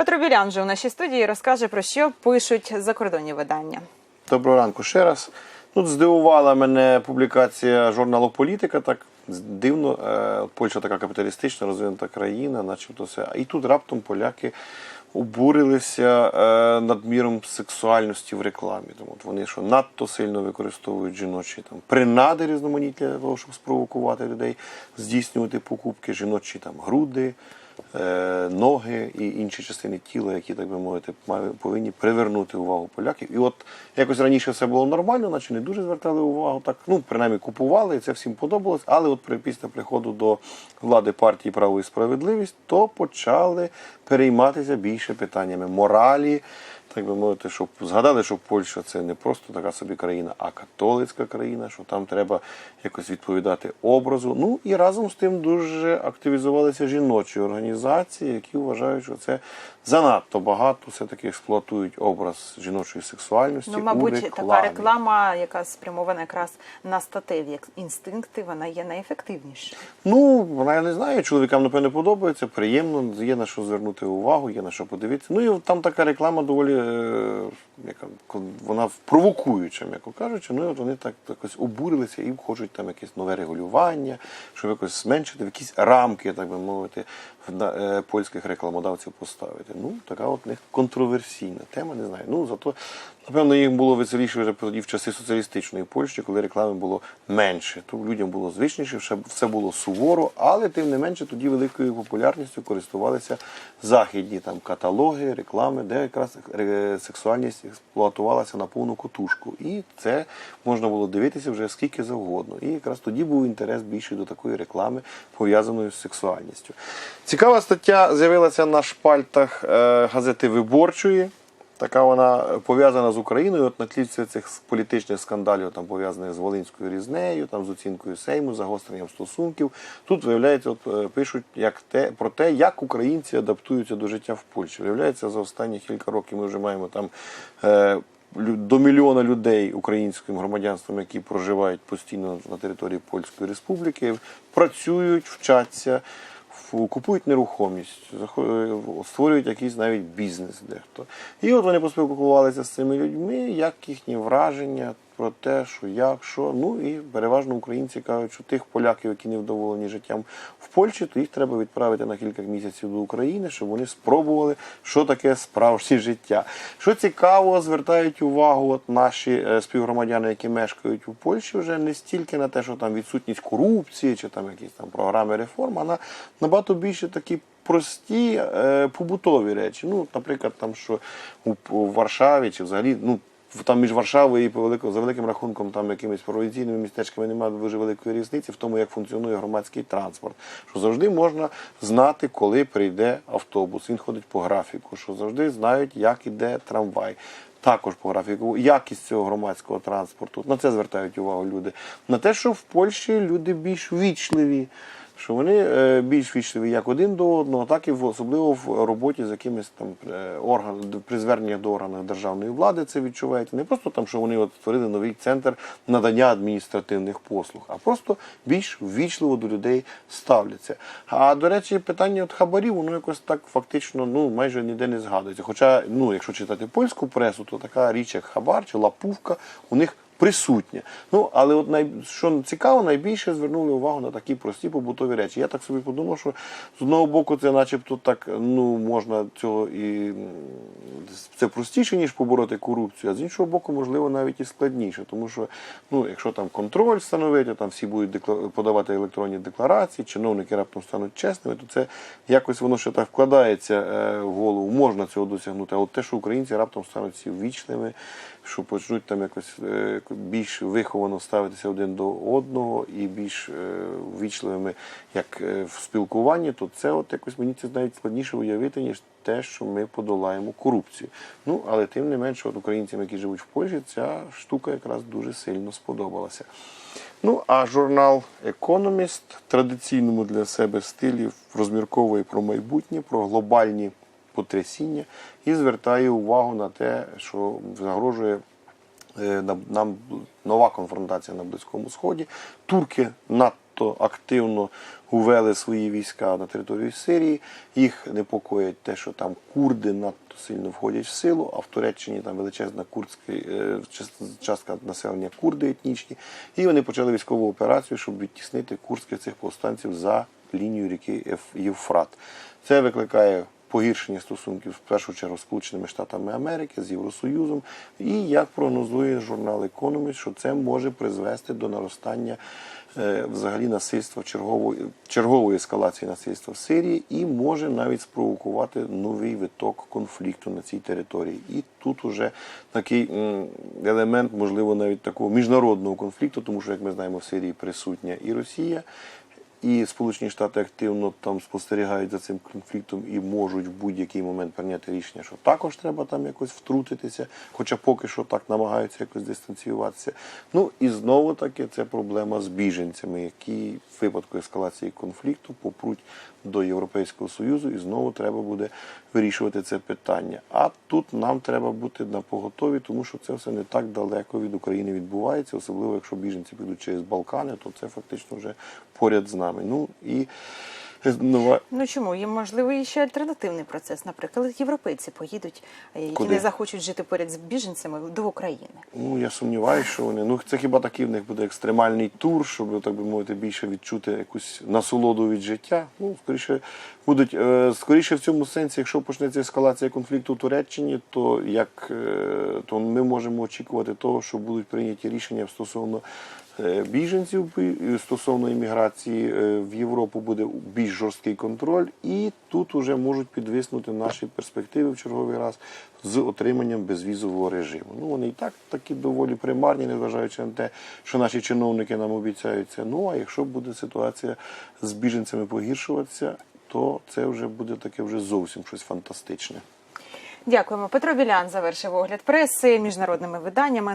Петро Білян же у нашій студії розкаже про що пишуть закордонні видання. Доброго ранку ще раз. Тут здивувала мене публікація журналу Політика. Так дивно, е, Польща така капіталістична, розвинута країна, начебто все. І тут раптом поляки обурилися е, надміром сексуальності в рекламі. Тому вони що надто сильно використовують жіночі там принади різноманітні для того, щоб спровокувати людей, здійснювати покупки, жіночі там груди. Е, Ноги і інші частини тіла, які, так би мовити, повинні привернути увагу поляків. І от якось раніше все було нормально, наче не дуже звертали увагу. Так, ну принаймні купували, і це всім подобалось. Але от при після приходу до влади партії право і справедливість, то почали перейматися більше питаннями моралі. Так би мовити, щоб згадали, що Польща це не просто така собі країна, а католицька країна, що там треба якось відповідати образу. Ну і разом з тим дуже активізувалися жіночі організації, які вважають, що це занадто багато все-таки експлуатують образ жіночої сексуальності. Ну, у мабуть, рекламі. така реклама, яка спрямована якраз на статеві інстинкти, вона є найефективнішою. Ну, вона я не знаю, чоловікам, напевно, подобається, приємно, є на що звернути увагу, є на що подивитися. Ну і там така реклама доволі яка, вона провокуюча, м'яко кажучи. Ну і от вони так якось обурилися і хочуть там якесь нове регулювання, щоб якось зменшити, в якісь рамки, так би мовити, е, польських рекламодавців поставити. Ну, така от них контроверсійна тема, не знаю. Ну, зато, напевно, їм було веселіше вже тоді в часи соціалістичної Польщі, коли реклами було менше. То людям було звичніше, все- все було суворо, але тим не менше тоді великою популярністю користувалися західні там каталоги, реклами, де якраз е, сексуальність експлуатувалася на повну котушку. І це можна було дивитися вже скільки завгодно. І якраз тоді був інтерес більший до такої реклами, пов'язаної з сексуальністю. Цікава стаття з'явилася на шпальтах е, газети Виборчої. Така вона пов'язана з Україною. От на тлі цих політичних скандалів, там пов'язаних з Волинською різнею, там з оцінкою Сейму, загостренням стосунків. Тут виявляється, от е, пишуть як те про те, як українці адаптуються до життя в Польщі. Виявляється, за останні кілька років ми вже маємо там. Е, до мільйона людей українським громадянством, які проживають постійно на території Польської Республіки, працюють, вчаться, купують нерухомість, створюють якийсь навіть бізнес дехто. І от вони поспілкувалися з цими людьми, як їхні враження про те, що як, що. Ну і переважно українці кажуть, що тих поляків, які не вдоволені життям в Польщі, то їх треба відправити на кілька місяців до України, щоб вони спробували, що таке справжнє життя. Що цікаво, звертають увагу от наші е, співгромадяни, які мешкають у Польщі, вже не стільки на те, що там відсутність корупції чи там якісь там програми реформ, а на набагато більше такі. Прості е, побутові речі. Ну, наприклад, там, що у, Варшаві чи взагалі, ну, там між Варшавою і по велико, за великим рахунком там якимись провінційними містечками немає дуже великої різниці в тому, як функціонує громадський транспорт. Що завжди можна знати, коли прийде автобус. Він ходить по графіку, що завжди знають, як іде трамвай. Також по графіку, якість цього громадського транспорту. На це звертають увагу люди. На те, що в Польщі люди більш вічливі що вони е, більш вічливі як один до одного, так і в особливо в роботі з якимись там е, орган при зверненнях до органів державної влади це відчувається. Не просто там, що вони от створили новий центр надання адміністративних послуг, а просто більш ввічливо до людей ставляться. А до речі, питання от хабарів, воно якось так фактично ну майже ніде не згадується. Хоча, ну якщо читати польську пресу, то така річ, як хабар чи лапувка, у них присутня. Ну, але от най... що цікаво, найбільше звернули увагу на такі прості побутові речі. Я так собі подумав, що з одного боку це начебто так ну, можна цього і це простіше, ніж побороти корупцію, а з іншого боку, можливо, навіть і складніше. Тому що ну, якщо там контроль встановити, там всі будуть декла- подавати електронні декларації, чиновники раптом стануть чесними, то це якось воно ще так вкладається е, в голову. Можна цього досягнути. А от те, що українці раптом стануть всі вічними, що почнуть там якось е, більш виховано ставитися один до одного і більш е, ввічливими як е, в спілкуванні, то це от якось мені це навіть складніше уявити, ніж те, що ми подолаємо корупцію. Ну, але тим не менше, от українцям, які живуть в Польщі, ця штука якраз дуже сильно сподобалася. Ну, а журнал Економіст традиційному для себе стилі розмірковує про майбутнє, про глобальні потрясіння і звертає увагу на те, що загрожує нам- нам нова конфронтація на Близькому Сході. Турки надто активно увели свої війська на територію Сирії. Їх непокоїть те, що там курди надто сильно входять в силу, а в Туреччині там величезна курдська е, частка населення курди етнічні. І вони почали військову операцію, щоб відтіснити курдських цих повстанців за лінію ріки Євфрат. Це викликає погіршення стосунків в першу чергу з Сполученими Штатами Америки, з Євросоюзом. І як прогнозує журнал Economist, що це може призвести до наростання е, взагалі насильства чергової, чергової ескалації насильства в Сирії і може навіть спровокувати новий виток конфлікту на цій території. І тут уже такий елемент, можливо, навіть такого міжнародного конфлікту, тому що, як ми знаємо, в Сирії присутня і Росія. І Сполучені Штати активно там спостерігають за цим конфліктом і можуть в будь-який момент прийняти рішення, що також треба там якось втрутитися, хоча поки що так намагаються якось дистанціюватися. Ну і знову таки це проблема з біженцями, які в випадку ескалації конфлікту попруть до Європейського Союзу, і знову треба буде вирішувати це питання. А тут нам треба бути на поготові, тому що це все не так далеко від України відбувається, особливо якщо біженці підуть через Балкани, то це фактично вже поряд з нами. Ну і е, нова Ну чому? Є можливий ще альтернативний процес. Наприклад, європейці поїдуть, е, які Куди? не захочуть жити поряд з біженцями до України. Ну, я сумніваюся, що вони. Ну, це хіба такий в них буде екстремальний тур, щоб, так би мовити, більше відчути якусь насолоду від життя. Ну, скоріше, будуть, е, скоріше в цьому сенсі, якщо почнеться ескалація конфлікту в Туреччині, то як е, то ми можемо очікувати того, що будуть прийняті рішення стосовно біженців стосовно імміграції е, в Європу буде більш жорсткий контроль, і тут уже можуть підвиснути наші перспективи в черговий раз з отриманням безвізового режиму. Ну вони і так такі доволі примарні, незважаючи на те, що наші чиновники нам обіцяють це. Ну а якщо буде ситуація з біженцями погіршуватися, то це вже буде таке вже зовсім щось фантастичне. Дякуємо. Петро Білян завершив огляд преси міжнародними виданнями.